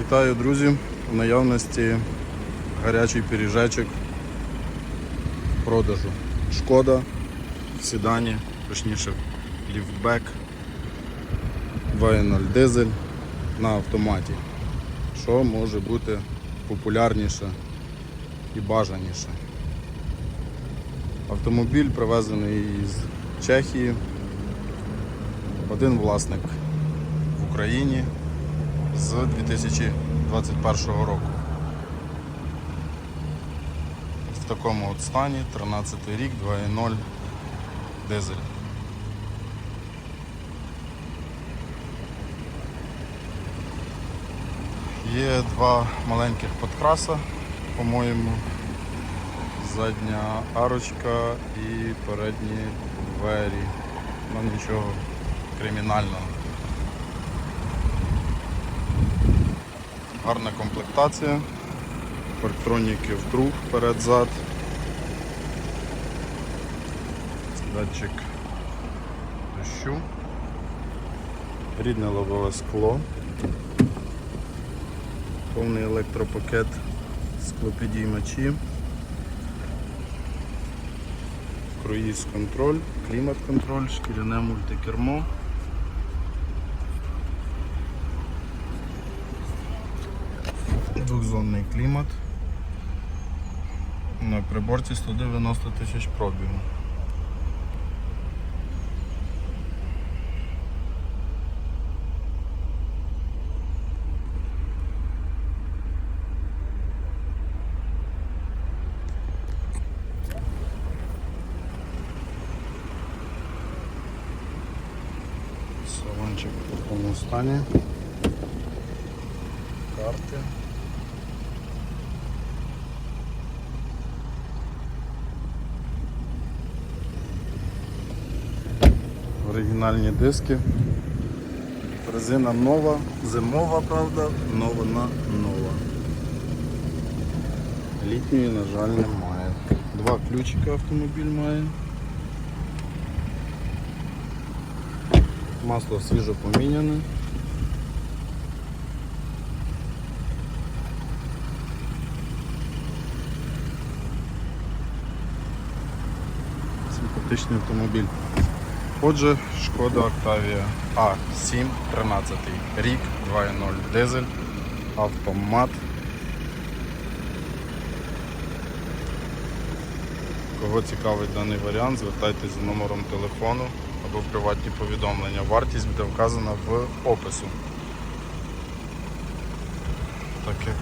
Вітаю, друзі! В наявності гарячий пиріжечок продажу. Шкода седані, точніше ліфтбек 2.0 дизель на автоматі. Що може бути популярніше і бажаніше. Автомобіль привезений із Чехії. Один власник в Україні з 2021 року. В такому от стані 13 рік, 2.0 дизель. Є два маленьких подкраса, по-моєму, задня арочка і передні двері. Ну нічого кримінального. Гарна комплектація. Парктроніки вдруг перед-зад. Датчик дощу. Рідне лобове скло. Повний електропакет склопідіймачі. Круїз контроль, клімат контроль, шкіряне мультикермо. Двохзонний клімат. На приборці 190 тисяч пробігу. Салончик в такому стані. Карти. Оригінальні диски. Резина нова, зимова, правда, нова на нова. Літньої, на жаль, немає. Два ключика автомобіль має. Масло свіжо поміняне. Симпатичний автомобіль. Отже, шкода Octavia A7 13 рік, 2.0 дизель, автомат. Кого цікавить даний варіант, звертайтесь за номером телефону або в приватні повідомлення. Вартість буде вказана в опису. Так як